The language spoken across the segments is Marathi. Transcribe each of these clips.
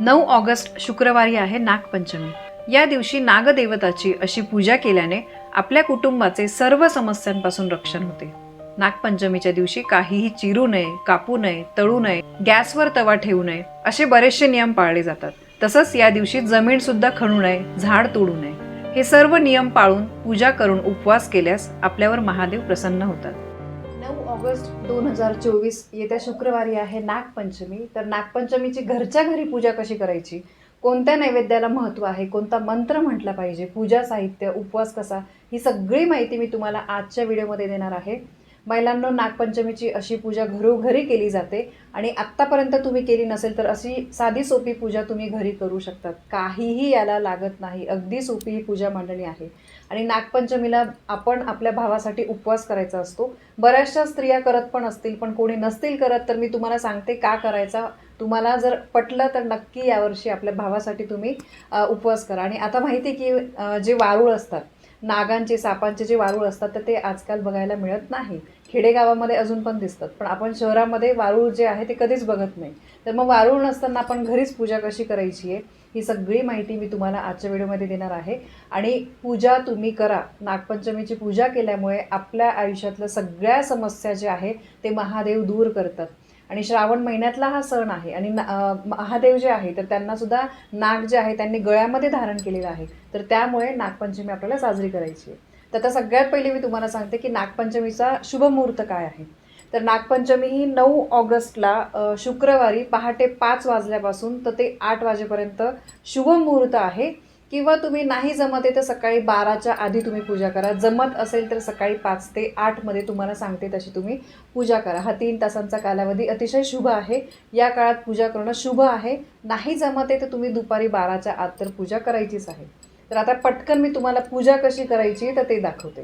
नऊ ऑगस्ट शुक्रवारी आहे नागपंचमी. या दिवशी नागदेवताची अशी पूजा केल्याने आपल्या कुटुंबाचे सर्व समस्यांपासून रक्षण होते. नागपंचमीच्या दिवशी काहीही चिरू नये कापू नये तळू नये गॅसवर तवा ठेवू नये असे बरेचसे नियम पाळले जातात. तसंच या दिवशी जमीन सुद्धा खणू नये झाड तोडू नये. हे सर्व नियम पाळून पूजा करून उपवास केल्यास आपल्यावर महादेव प्रसन्न होतात. ऑगस्ट दोन हजार चोवीस येत्या शुक्रवारी आहे नागपंचमी. तर नागपंचमीची घरच्या घरी पूजा कशी करायची? कोणत्या नैवेद्याला महत्त्व आहे? कोणता मंत्र म्हटला पाहिजे? पूजा साहित्य उपवास कसा? ही सगळी माहिती मी तुम्हाला आजच्या व्हिडिओमध्ये देणार आहे. महिलांनो नागपंचमीची अशी पूजा घरोघरी केली जाते आणि आत्तापर्यंत तुम्ही केली नसेल तर अशी साधी सोपी पूजा तुम्ही घरी करू शकतात. काहीही याला लागत नाही. अगदी सोपी ही पूजा मांडणी आहे. आणि नागपंचमीला आपण आपल्या भावासाठी उपवास करायचा असतो. बऱ्याचशा स्त्रिया करत पण असतील पण कोणी नसतील करत तर मी तुम्हाला सांगते का करायचा. तुम्हाला जर पटलं तर नक्की यावर्षी आपल्या भावासाठी तुम्ही उपवास करा. आणि आता माहिती आहे की जे वारूळ असतात नागांचे सापांचे जे वारूळ असतात तर ते आजकाल बघायला मिळत नाही. खेडेगावामध्ये अजून पण दिसतात. पण आपण शहरामध्ये वारूळ जे आहे ते कधीच बघत नाही. तर मग वारूळ नसताना आपण घरीच पूजा कशी करायची आहे? ही सगळी माहिती मी तुम्हाला आजच्या व्हिडिओमध्ये देणार आहे. आणि पूजा तुम्ही करा. नागपंचमीची पूजा केल्यामुळे आपल्या आयुष्यातल्या सगळ्या समस्या ज्या आहे ते महादेव दूर करतात. आणि श्रावण महिन्यातला हा सण आहे आणि ना- महादेव जे आहे तर त्यांना सुद्धा नाग जे आहे त्यांनी गळ्यामध्ये धारण केलेलं आहे. तर त्यामुळे नागपंचमी आपल्याला साजरी करायची आहे. तर आता सगळ्यात पहिले मी तुम्हाला सांगते की नागपंचमीचा शुभ मुहूर्त काय आहे. तर नागपंचमी ही नऊ ऑगस्टला शुक्रवारी पहाटे पाच वाजल्यापासून तर ते आठ वाजेपर्यंत शुभ मुहूर्त आहे. किंवा तुम्ही नाही जमत आहे तर सकाळी बाराच्या आधी तुम्ही पूजा करा. जमत असेल तर सकाळी पाच ते आठमध्ये तुम्हाला सांगते तशी तुम्ही पूजा करा. हा तीन तासांचा कालावधी अतिशय शुभ आहे. या काळात पूजा करणं शुभ आहे. नाही जमत आहे तर तुम्ही दुपारी बाराच्या आत तर पूजा करायचीच आहे. तर आता पटकन मी तुम्हाला पूजा कशी करायची तर ते दाखवते.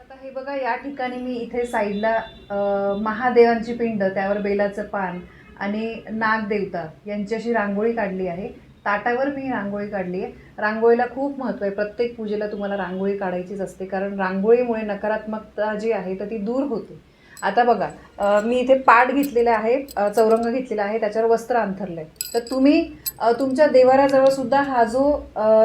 आता हे बघा या ठिकाणी मी इथे साईडला महादेवांची पिंड त्यावर बेलाचं पान आणि नागदेवता यांच्याशी रांगोळी काढली आहे. ताटावर मी रांगोळी काढली आहे. रांगोळीला खूप महत्त्व आहे. प्रत्येक पूजेला तुम्हाला रांगोळी काढायचीच असते. कारण रांगोळीमुळे नकारात्मकता जी आहे तर ती दूर होते. आता बघा मी इथे पाट घेतलेला आहे चौरंग घेतलेला आहे त्याच्यावर वस्त्र अंथरलं आहे तर तुम्ही तुमच्या देवाराजवळसुद्धा हा जो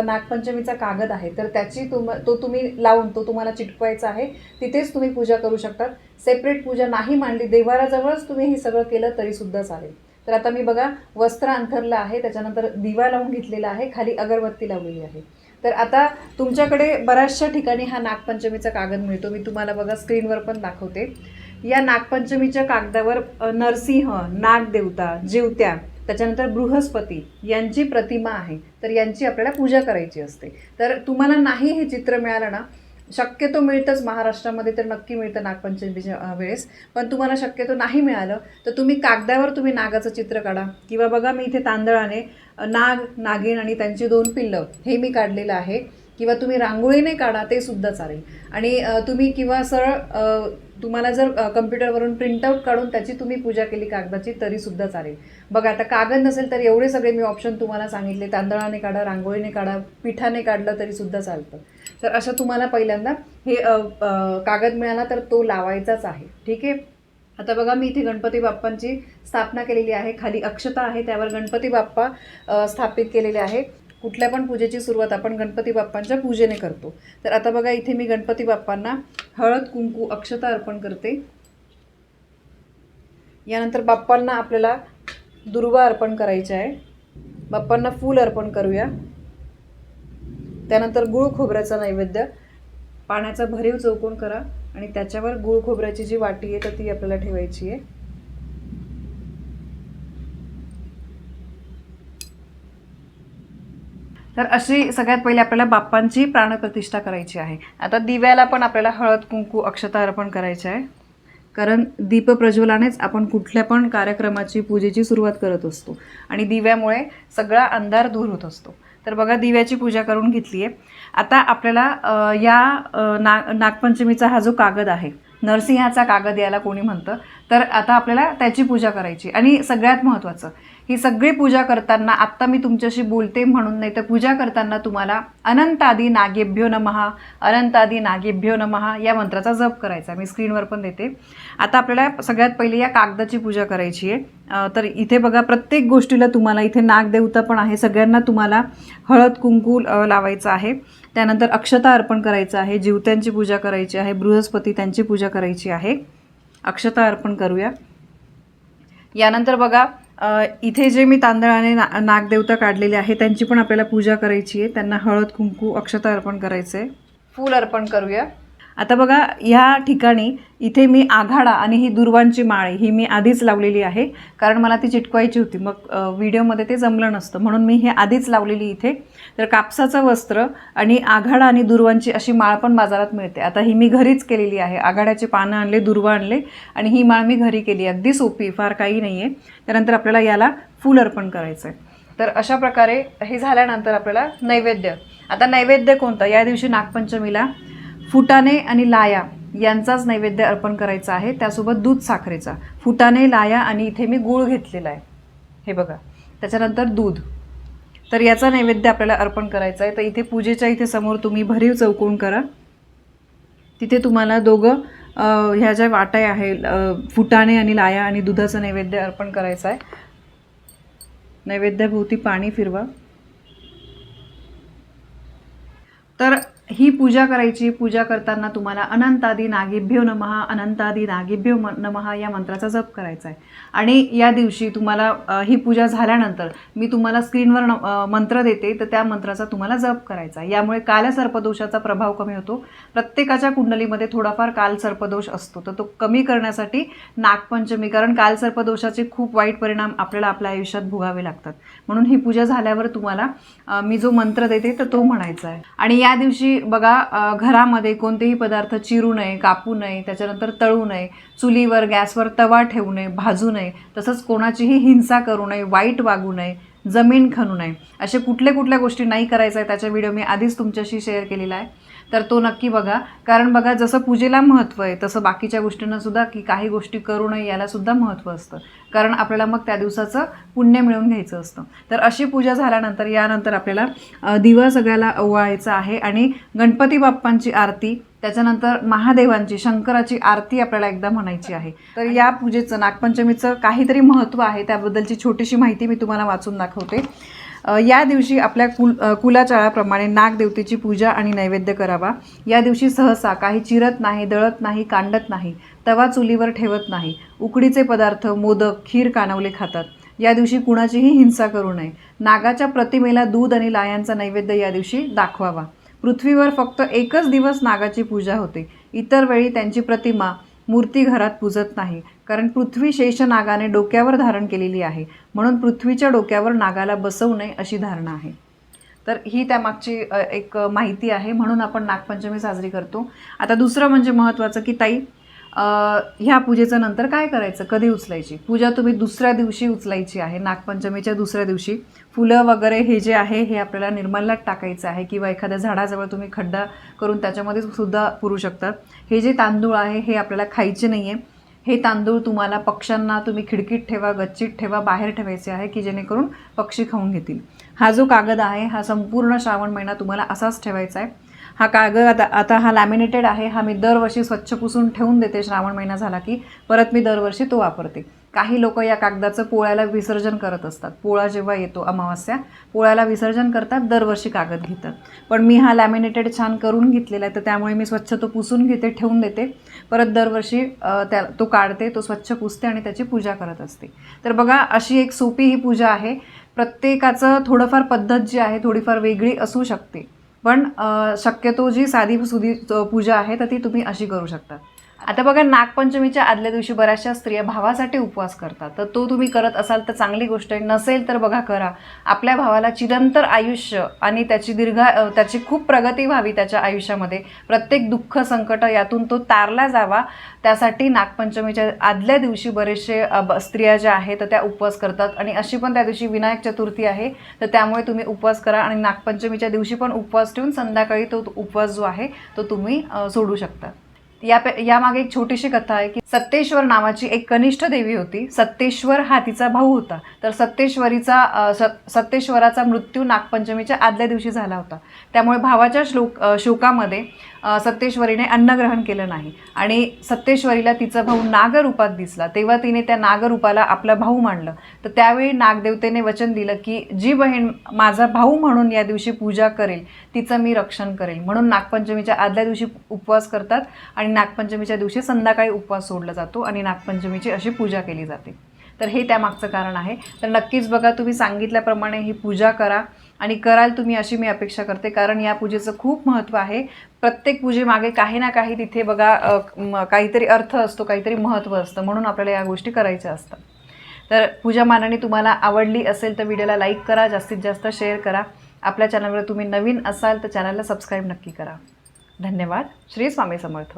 नागपंचमीचा कागद आहे तर त्याची तुम तो तुम्ही लावून तो तुम्हाला चिटकवायचा आहे तिथेच तुम्ही पूजा करू शकतात. सेपरेट पूजा नाही मांडली देवाराजवळच तुम्ही हे सगळं केलं तरीसुद्धा चालेल. तर आता मी बघा वस्त्र अंथरलं आहे त्याच्यानंतर दिवा लावून घेतलेला आहे खाली अगरबत्ती लावलेली आहे. तर आता तुमच्याकडे बऱ्याचशा ठिकाणी हा नागपंचमीचा कागद मिळतो मी तुम्हाला बघा स्क्रीनवर पण दाखवते. या नागपंचमीच्या कागदावर नरसिंह नागदेवता जीवत्या त्याच्यानंतर बृहस्पती यांची प्रतिमा आहे. तर यांची आपल्याला पूजा करायची असते. तर तुम्हाला नाही हे चित्र मिळालं ना शक्यतो मिळतंच महाराष्ट्रामध्ये तर नक्की मिळतं नागपंचमीच्या वेळेस. पण तुम्हाला शक्यतो नाही मिळालं तर तुम्ही कागदावर तुम्ही नागाचं चित्र काढा. किंवा बघा मी इथे तांदळाने नाग नागिन आणि त्यांची दोन पिल्लं हे मी काढलेलं आहे. किंवा तुम्ही रांगोळीने काढा ते सुद्धा चालेल. आणि तुम्ही किंवा सरळ तुम्हाला जर कम्प्युटरवरून प्रिंटआउट काढून त्याची तुम्ही पूजा केली कागदाची तरी सुद्धा चालेल. बघा आता कागद नसेल तर एवढे सगळे मी ऑप्शन तुम्हाला सांगितले. तांदळाने काढा रांगोळीने काढा पिठाने काढलं तरी सुद्धा चालतं. तर असं तुम्हाला पहिल्यांदा हे कागद मिळाला तर तो लावायचाच आहे. ठीक आहे? आता बघा मी इथे गणपती बाप्पांची स्थापना केलेली आहे. खाली अक्षता आहे त्यावर गणपती बाप्पा स्थापित केलेले आहे. कुठल्या पण पूजेची सुरुवात आपण गणपती बाप्पांच्या पूजेने करतो. तर आता बघा इथे मी गणपती बाप्पांना हळद कुंकू अक्षता अर्पण करते. यानंतर बाप्पांना आपल्याला दुर्वा अर्पण करायचे आहे. बाप्पांना फूल अर्पण करूया. त्यानंतर गुळ खोबऱ्याचा नैवेद्य. पाण्याचा भरीव चौकोन करा आणि त्याच्यावर गुळ खोबऱ्याची जी वाटी आहे तर ती आपल्याला ठेवायची आहे. तर अशी सगळ्यात पहिले आपल्याला बाप्पांची प्राणप्रतिष्ठा करायची आहे. आता दिव्याला पण आपल्याला हळद कुंकू अक्षता अर्पण करायचे आहे. कारण दीपप्रज्वलानेच आपण कुठल्या पण कार्यक्रमाची पूजेची सुरुवात करत असतो. आणि दिव्यामुळे सगळा अंधार दूर होत असतो. तर बघा दिव्याची पूजा करून घेतली आहे. आता आपल्याला या ना नागपंचमीचा हा जो कागद आहे नरसिंहाचा कागद याला कोणी म्हणतं? तर आता आपल्याला त्याची पूजा करायची. आणि सगळ्यात महत्त्वाचं ही सगळी पूजा करताना आत्ता मी तुमच्याशी बोलते म्हणून नाही तर पूजा करताना तुम्हाला अनंतादी नागेभ्यो नमहा अनंतादी नागेभ्यो नमहा या मंत्राचा जप करायचा. मी स्क्रीनवर पण देते. आता आपल्याला सगळ्यात पहिले या कागदाची पूजा करायची आहे. तर इथे बघा प्रत्येक गोष्टीला तुम्हाला इथे नागदेवता पण आहे. सगळ्यांना तुम्हाला हळद कुंकू लावायचं आहे. त्यानंतर अक्षता अर्पण करायचं आहे. जीवत्यांची पूजा करायची आहे. बृहस्पती त्यांची पूजा करायची आहे. अक्षता अर्पण करूया. यानंतर बघा इथे जे मी तांदळाने ना नागदेवता काढलेले आहे त्यांची पण आपल्याला पूजा करायची आहे. त्यांना हळद कुंकू अक्षता अर्पण करायचं आहे फूल अर्पण करूया. आता बघा ह्या ठिकाणी इथे मी आघाडा आणि ही दुर्वांची माळ ही मी आधीच लावलेली आहे. कारण मला ती चिटकवायची होती. मग व्हिडिओमध्ये ते जमलं नसतं. म्हणून मी हे आधीच लावलेली इथे. तर कापसाचं वस्त्र आणि आघाडा आणि दुर्वांची अशी माळ पण बाजारात मिळते. आता ही मी घरीच केलेली आहे. आघाड्याचे पानं आणले दुर्वा आणले आणि ही माळ मी घरी केली. अगदी सोपी फार काही नाही आहे त्यानंतर आपल्याला याला फूल अर्पण करायचं आहे तर अशा प्रकारे हे झाल्यानंतर आपल्याला नैवेद्य. आता नैवेद्य कोणतं? या दिवशी नागपंचमीला फुटाणे आणि लाया यांचाच नैवेद्य अर्पण करायचा आहे. त्यासोबत दूध साखरेचा. फुटाणे लाया आणि इथे मी गूळ घेतलेला आहे. हे बघा. त्याच्यानंतर दूध. तर याचा नैवेद्य आपल्याला अर्पण करायचा आहे. तर इथे पूजेच्या इथे समोर तुम्ही भरीव चौकोन करा. तिथे तुम्हाला दोघं ह्या ज्या वाट्या आहे फुटाणे आणि लाया आणि दुधाचं नैवेद्य अर्पण करायचं आहे. नैवेद्याभोवती पाणी फिरवा तर ही पूजा करायची पूजा करताना तुम्हाला अनंतादी नागिभ्यो नमहा अनंतादी नागिभ्यो म- नमहा या मंत्राचा जप करायचा आहे आणि या दिवशी तुम्हाला ही पूजा झाल्यानंतर मी तुम्हाला स्क्रीनवर न- मंत्र देते तर त्या मंत्राचा तुम्हाला जप करायचा आहे यामुळे कालसर्पदोषाचा प्रभाव कमी होतो. प्रत्येकाच्या कुंडलीमध्ये थोडाफार कालसर्पदोष असतो तर तो कमी करण्यासाठी नागपंचमी कारण कालसर्पदोषाचे खूप वाईट परिणाम आपल्याला आपल्या आयुष्यात भोगावे लागतात. म्हणून ही पूजा झाल्यावर तुम्हाला मी जो मंत्र देते तर तो म्हणायचा आहे आणि या दिवशी बघा घरामध्ये कोणतेही पदार्थ चिरू नये कापू नये त्याच्यानंतर तळू नये चुलीवर गॅसवर तवा ठेवू नये भाजू नये तसंच कोणाचीही हिंसा करू नये वाईट वागू नये जमीन खणू नये. असे कुठल्या कुठल्या गोष्टी नाही करायचं आहे त्याचा व्हिडिओ मी आधीच तुमच्याशी शेअर केलेला आहे. तर तो नक्की बघा. कारण बघा जसं पूजेला महत्त्व आहे तसं बाकीच्या गोष्टींना सुद्धा की काही गोष्टी करू नये यालासुद्धा महत्त्व असतं. कारण आपल्याला मग त्या दिवसाचं पुण्य मिळवून घ्यायचं असतं. तर अशी पूजा झाल्यानंतर यानंतर आपल्याला दिवा सगळ्याला ओवाळायचा आहे आणि गणपती बाप्पांची आरती त्याच्यानंतर महादेवांची शंकराची आरती आपल्याला एकदा म्हणायची आहे. तर या पूजेचं नागपंचमीचं काहीतरी महत्त्व आहे त्याबद्दलची छोटीशी माहिती मी तुम्हाला वाचून दाखवते. या दिवशी आपल्या कुल अ, कुलाचाराप्रमाणे नागदेवतेची पूजा आणि नैवेद्य करावा. या दिवशी सहसा काही चिरत नाही दळत नाही कांडत नाही तवा चुलीवर ठेवत नाही. उकडीचे पदार्थ मोदक खीर कानवले खातात. या दिवशी कुणाचीही हिंसा करू नये. नागाच्या प्रतिमेला दूध आणि लायांचा नैवेद्य या दिवशी दाखवावा. पृथ्वीवर फक्त एकच दिवस नागाची पूजा होते. इतर वेळी त्यांची प्रतिमा मूर्ती घरात पूजत नाही. कारण पृथ्वी शेष नागाने डोक्यावर धारण केलेली आहे. म्हणून पृथ्वीच्या डोक्यावर नागाला बसवू नये अशी धारणा आहे. तर ही त्यामागची एक माहिती आहे. म्हणून आपण नागपंचमी साजरी करतो. आता दुसरं म्हणजे महत्त्वाचं की ताई ह्या पूजेचं नंतर काय करायचं? कधी उचलायची? पूजा तुम्ही दुसऱ्या दिवशी उचलायची आहे नागपंचमीच्या दुसऱ्या दिवशी. फुलं वगैरे हे जे आहे हे आपल्याला निर्मलात टाकायचं आहे किंवा एखाद्या झाडाजवळ तुम्ही खड्डा करून त्याच्यामध्ये सुद्धा पुरू शकतात हे जे तांदूळ आहे हे आपल्याला खायचे नाही आहे हे तांदूळ तुम्हाला पक्ष्यांना तुम्ही खिडकीत ठेवा गच्चीत ठेवा बाहेर ठेवायचे आहे की जेणेकरून पक्षी खाऊन घेतील. हा जो कागद आहे हा संपूर्ण श्रावण महिना तुम्हाला असाच ठेवायचा आहे. हा कागद आता आता हा लॅमिनेटेड आहे. हा मी दरवर्षी स्वच्छ पुसून ठेवून देते. श्रावण महिना झाला की परत मी दरवर्षी तो वापरते. काही लोक या कागदाचं पोळ्याला विसर्जन करत असतात. पोळा जेव्हा येतो अमावास्या पोळ्याला विसर्जन करतात दरवर्षी कागद घेतात. पण मी हा लॅमिनेटेड छान करून घेतलेला आहे तर त्यामुळे मी स्वच्छ तो पुसून घेते ठेवून देते. परत दरवर्षी त्या तो काढते तो स्वच्छ पुसते आणि त्याची पूजा करत असते. तर बघा अशी एक सोपी ही पूजा आहे. प्रत्येकाचं थोडंफार पद्धत जी आहे थोडीफार वेगळी असू शकते. पण शक्यतो जी साधी सुधी पूजा आहे तर ती तुम्ही अशी करू शकता. आता बघा नागपंचमीच्या आदल्या दिवशी बऱ्याचशा स्त्रिया भावासाठी उपवास करतात. तर तो तुम्ही करत असाल तर चांगली गोष्ट आहे. नसेल तर बघा करा. आपल्या भावाला चिरंतर आयुष्य आणि त्याची दीर्घ त्याची खूप प्रगती व्हावी त्याच्या आयुष्यामध्ये. प्रत्येक दुःख संकट यातून तो तारला जावा. त्यासाठी नागपंचमीच्या आदल्या दिवशी बरेचसे ब- स्त्रिया ज्या आहेत तर त्या उपवास करतात. आणि अशी पण त्या दिवशी विनायक चतुर्थी आहे. तर त्यामुळे तुम्ही उपवास करा आणि नागपंचमीच्या दिवशी पण उपवास ठेवून संध्याकाळी तो उपवास जो आहे तो तुम्ही सोडू शकता. या यामागे एक छोटीशी कथा आहे की सत्तेश्वर नावाची एक कनिष्ठ देवी होती. सत्तेश्वर हा तिचा भाऊ होता. तर सत्तेश्वरीचा स- सत्तेश्वराचा मृत्यू नागपंचमीच्या आदल्या दिवशी झाला होता. त्यामुळे भावाच्या श्लोक शोकामध्ये सत्तेश्वरीने अन्नग्रहण केलं नाही. आणि सत्तेश्वरीला तिचा भाऊ नागरूपात दिसला. तेव्हा तिने त्या नागरूपाला आपला भाऊ मानलं. तर त्यावेळी नागदेवतेने वचन दिलं की जी बहीण माझा भाऊ म्हणून या दिवशी पूजा करेल तिचं मी रक्षण करेल. म्हणून नागपंचमीच्या आदल्या दिवशी उपवास करतात. आणि आणि नागपंचमीच्या दिवशी संध्याकाळी उपवास सोडला जातो आणि नागपंचमीची अशी पूजा केली जाते. तर हे त्यामागचं कारण आहे. तर नक्कीच बघा तुम्ही सांगितल्याप्रमाणे ही पूजा करा आणि कराल तुम्ही अशी मी अपेक्षा करते. कारण या पूजेचं खूप महत्त्व आहे. प्रत्येक पूजेमागे काही ना काही तिथे बघा काहीतरी अर्थ असतो काहीतरी महत्त्व असतं. म्हणून आपल्याला या गोष्टी करायच्या असतात. तर पूजा मांडणी तुम्हाला आवडली असेल तर व्हिडिओला लाईक करा जास्तीत जास्त शेअर करा. आपल्या चॅनलवर तुम्ही नवीन असाल तर चॅनलला सबस्क्राईब नक्की करा. धन्यवाद. श्री स्वामी समर्थ.